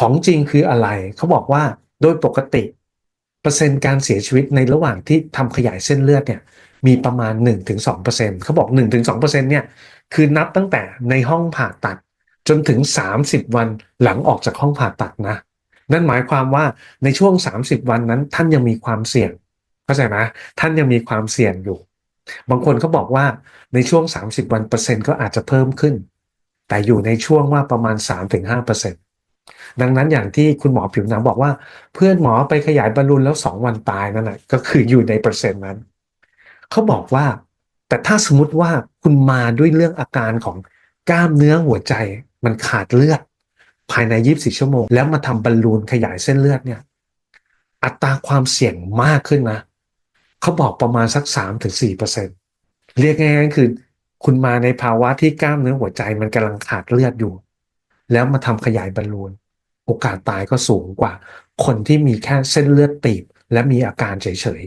ของจริงคืออะไร เขาบอกว่าโดยปกติ เปอร์เซ็นต์การเสียชีวิตในระหว่างที่ทำขยายเส้นเลือดเนี่ยมีประมาณ 1-2%เขาบอก 1-2%เนี่ยคือนับตั้งแต่ในห้องผ่าตัดจนถึง 30 วันหลังออกจากห้องผ่าตัดนะ นั่นหมายความว่าในช่วง 30 วันนั้นท่านยังมีความเสี่ยงเข้าใจไหมท่านยังมีความเสี่ยงอยู่ บางคนเขาบอกว่าในช่วง 30 วันเปอร์เซ็นต์ก็อาจจะเพิ่มขึ้น แต่อยู่ในช่วงว่าประมาณ 3-5% ดังนั้นอย่างที่คุณหมอผิวหนังบอกว่า เพื่อนหมอไปขยายบอลลูนแล้ว2วันตายนั่นแหละก็คืออยู่ในเปอร์เซ็นต์นั้น เขาบอกว่า แต่ถ้าสมมติว่าคุณมาด้วยเรื่องอาการของกล้ามเนื้อหัวใจมันขาดเลือด ภายใน 24 ชั่วโมง แล้วมาทำบอลลูนขยายเส้นเลือดเนี่ย อัตราความเสี่ยงมากขึ้นนะเขาบอกประมาณสัก 3-4%เรียกง่ายๆคือ คุณมาในภาวะที่กล้ามเนื้อหัวใจมันกำลังขาดเลือดอยู่ แล้วมาทำขยายบอลลูนโอกาสตายก็สูงกว่าคนที่มีแค่เส้นเลือดตีบและมีอาการเฉย